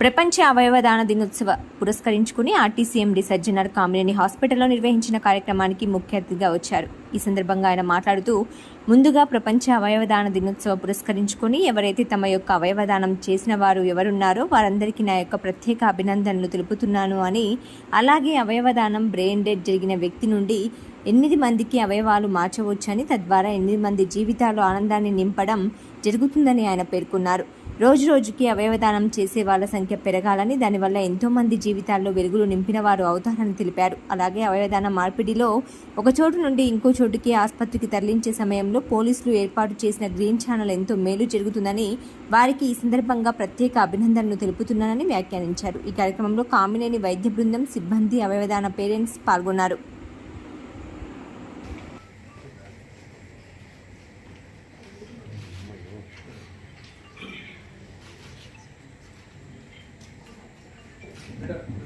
ప్రపంచ అవయవదాన దినోత్సవ పురస్కరించుకుని ఆర్టీసీ ఎండీ సజ్జనర్ కామినేని హాస్పిటల్లో నిర్వహించిన కార్యక్రమానికి ముఖ్య అతిథిగా వచ్చారు. ఈ సందర్భంగా ఆయన మాట్లాడుతూ ముందుగా ప్రపంచ అవయవదాన దినోత్సవ పురస్కరించుకుని ఎవరైతే తమ యొక్క అవయవదానం చేసిన వారు ఎవరున్నారో వారందరికీ నా యొక్క ప్రత్యేక అభినందనలు తెలుపుతున్నాను అని అలాగే అవయవదానం బ్రెయిన్ డెడ్ జరిగిన వ్యక్తి నుండి ఎనిమిది మందికి అవయవాలు మార్చవచ్చని తద్వారా ఎనిమిది మంది జీవితాలు ఆనందాన్ని నింపడం జరుగుతుందని ఆయన పేర్కొన్నారు. రోజు రోజుకి అవయవదానం చేసే వాళ్ళ సంఖ్య పెరగాలని దానివల్ల ఎంతో మంది జీవితాల్లో వెలుగులు నింపిన వారు అవుతారని తెలిపారు. అలాగే అవయవదాన మార్పిడిలో ఒక చోటు నుండి ఇంకో చోటుకి ఆసుపత్రికి తరలించే సమయంలో పోలీసులు ఏర్పాటు చేసిన గ్రీన్ ఛానల్ ఎంతో మేలు జరుగుతుందని వారికి ఈ సందర్భంగా ప్రత్యేక అభినందనలు తెలుపుతున్నానని వ్యాఖ్యానించారు. ఈ కార్యక్రమంలో కామినేని వైద్య బృందం సిబ్బంది అవయవదాన పేరెంట్స్ పాల్గొన్నారు.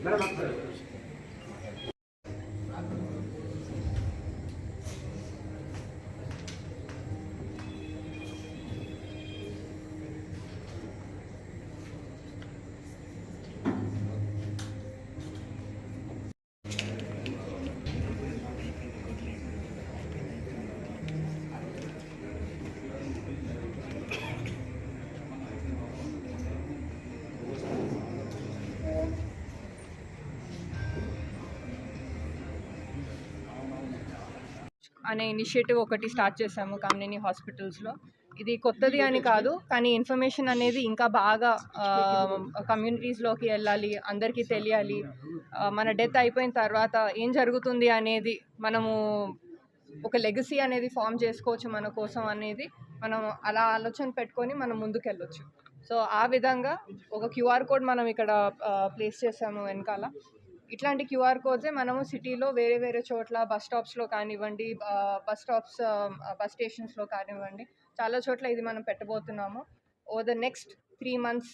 మేడం అనే ఇనిషియేటివ్ ఒకటి స్టార్ట్ చేశాము కామినేని హాస్పిటల్స్లో. ఇది కొత్తది అని కాదు కానీ ఇన్ఫర్మేషన్ అనేది ఇంకా బాగా కమ్యూనిటీస్లోకి వెళ్ళాలి అందరికీ తెలియాలి. మన డెత్ అయిపోయిన తర్వాత ఏం జరుగుతుంది అనేది మనము ఒక లెగసీ అనేది ఫామ్ చేసుకోవచ్చు మన కోసం అనేది మనం అలా ఆలోచన పెట్టుకొని మనం ముందుకెళ్ళొచ్చు. సో ఆ విధంగా ఒక క్యూఆర్ కోడ్ మనం ఇక్కడ ప్లేస్ చేసాము వెనకాల. ఇట్లాంటి క్యూఆర్ కోడ్సే మనము సిటీలో వేరే వేరే చోట్ల బస్ స్టాప్స్లో కానివ్వండి బస్ స్టాప్స్ బస్ స్టేషన్స్లో కానివ్వండి చాలా చోట్ల ఇది మనం పెట్టబోతున్నాము. Over the next three months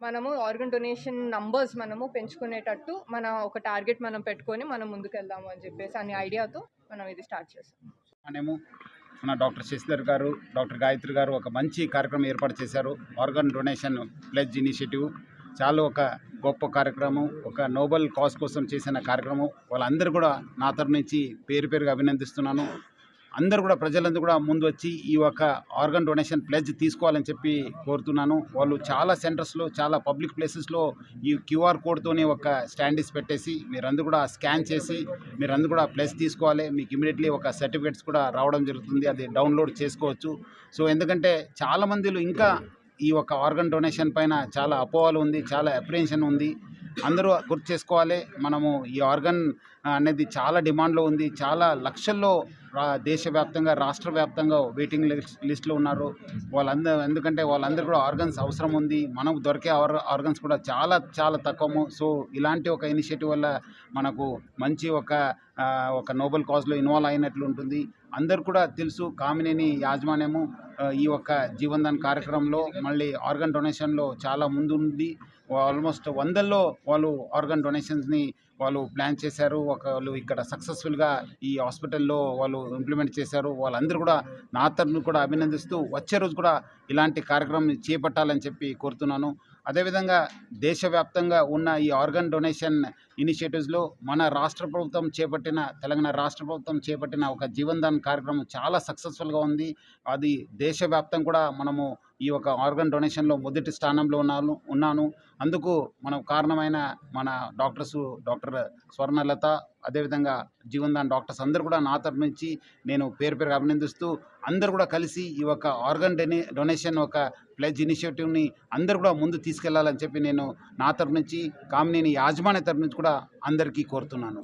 మనము ఆర్గన్ డొనేషన్ నంబర్స్ మనము పెంచుకునేటట్టు మన ఒక టార్గెట్ మనం పెట్టుకొని మనం ముందుకెళ్దాము అని చెప్పేసి అనే ఐడియాతో మనం ఇది స్టార్ట్ చేస్తాం మనము మన డాక్టర్ శశిధర్ గారు డాక్టర్ గాయత్రి గారు ఒక మంచి కార్యక్రమం ఏర్పాటు చేశారు. ఆర్గన్ డొనేషన్ ప్లెజ్ ఇనిషియేటివ్ చాలా ఒక గొప్ప కార్యక్రమం ఒక నోబెల్ కాజ్ కోసం చేసిన కార్యక్రమం. వాళ్ళందరూ కూడా నా తరపు నుంచి పేరు పేరుగా అభినందిస్తున్నాను. అందరూ కూడా ప్రజలందరూ కూడా ముందు వచ్చి ఈ యొక్క ఆర్గన్ డొనేషన్ ప్లెజ్ తీసుకోవాలని చెప్పి కోరుతున్నాను. వాళ్ళు చాలా సెంటర్స్లో చాలా పబ్లిక్ ప్లేసెస్లో ఈ క్యూఆర్ కోడ్తోనే ఒక స్టాండీస్ పెట్టేసి మీరందరూ కూడా స్కాన్ చేసి మీరందరూ కూడా ప్లస్ తీసుకోవాలి. మీకు ఇమీడియట్లీ ఒక సర్టిఫికేట్స్ కూడా రావడం జరుగుతుంది. అది డౌన్లోడ్ చేసుకోవచ్చు. సో ఎందుకంటే చాలా మందిలో ఇంకా ఈ యొక్క ఆర్గన్ డొనేషన్ పైన చాలా అపోహలు ఉంది చాలా అప్రిహెన్షన్ ఉంది. అందరూ గుర్తు చేసుకోవాలి. మనము ఈ ఆర్గన్ అనేది చాలా డిమాండ్లో ఉంది. చాలా లక్షల్లో రా దేశవ్యాప్తంగా రాష్ట్ర వ్యాప్తంగా వెయిటింగ్ లిస్ట్ లిస్ట్లో ఉన్నారు. వాళ్ళందరూ ఎందుకంటే వాళ్ళందరూ కూడా ఆర్గన్స్ అవసరం ఉంది. మనకు దొరికే ఆర్ ఆర్గన్స్ కూడా చాలా చాలా తక్కువము. సో ఇలాంటి ఒక ఇనిషియేటివ్ వల్ల మనకు మంచి ఒక ఒక నోబెల్ కాజ్లో ఇన్వాల్వ్ అయినట్లు ఉంటుంది. అందరు కూడా తెలుసు కామినేని యాజమాన్యము ఈ యొక్క జీవన్దాన్ కార్యక్రమంలో మళ్ళీ ఆర్గన్ డొనేషన్లో చాలా ముందుంది. ఆల్మోస్ట్ వందల్లో వాళ్ళు ఆర్గన్ డొనేషన్స్ని వాళ్ళు ప్లాన్ చేశారు. ఒక వాళ్ళు ఇక్కడ సక్సెస్ఫుల్గా ఈ హాస్పిటల్లో వాళ్ళు ఇంప్లిమెంట్ చేశారు. వాళ్ళందరూ కూడా నా తరఫున కూడా అభినందిస్తూ వచ్చే రోజు కూడా ఇలాంటి కార్యక్రమం చేపట్టాలని చెప్పి కోరుతున్నాను. అదేవిధంగా దేశవ్యాప్తంగా ఉన్న ఈ ఆర్గన్ డొనేషన్ ఇనిషియేటివ్స్లో మన రాష్ట్ర ప్రభుత్వం చేపట్టిన తెలంగాణ రాష్ట్ర ప్రభుత్వం చేపట్టిన ఒక జీవన్దాన్ కార్యక్రమం చాలా సక్సెస్ఫుల్గా ఉంది. అది దేశవ్యాప్తం కూడా మనము ఈ యొక్క ఆర్గన్ డొనేషన్లో మొదటి స్థానంలో ఉన్నాను ఉన్నాను. అందుకు మనం కారణమైన మన డాక్టర్స్ డాక్టర్ స్వర్ణలత అదేవిధంగా జీవన్దాన్ డాక్టర్స్ అందరు కూడా నా తరపు నుంచి నేను పేరు పేరు అభినందిస్తూ అందరూ కూడా కలిసి ఈ యొక్క ఆర్గన్ డొనే డొనేషన్ ఒక ప్లెజ్ ఇనిషియేటివ్ని అందరూ కూడా ముందు తీసుకెళ్ళాలని చెప్పి నేను నా తరపు నుంచి కామినేని యాజమాన్య తరపు నుంచి కూడా అందరికీ కోరుతున్నాను.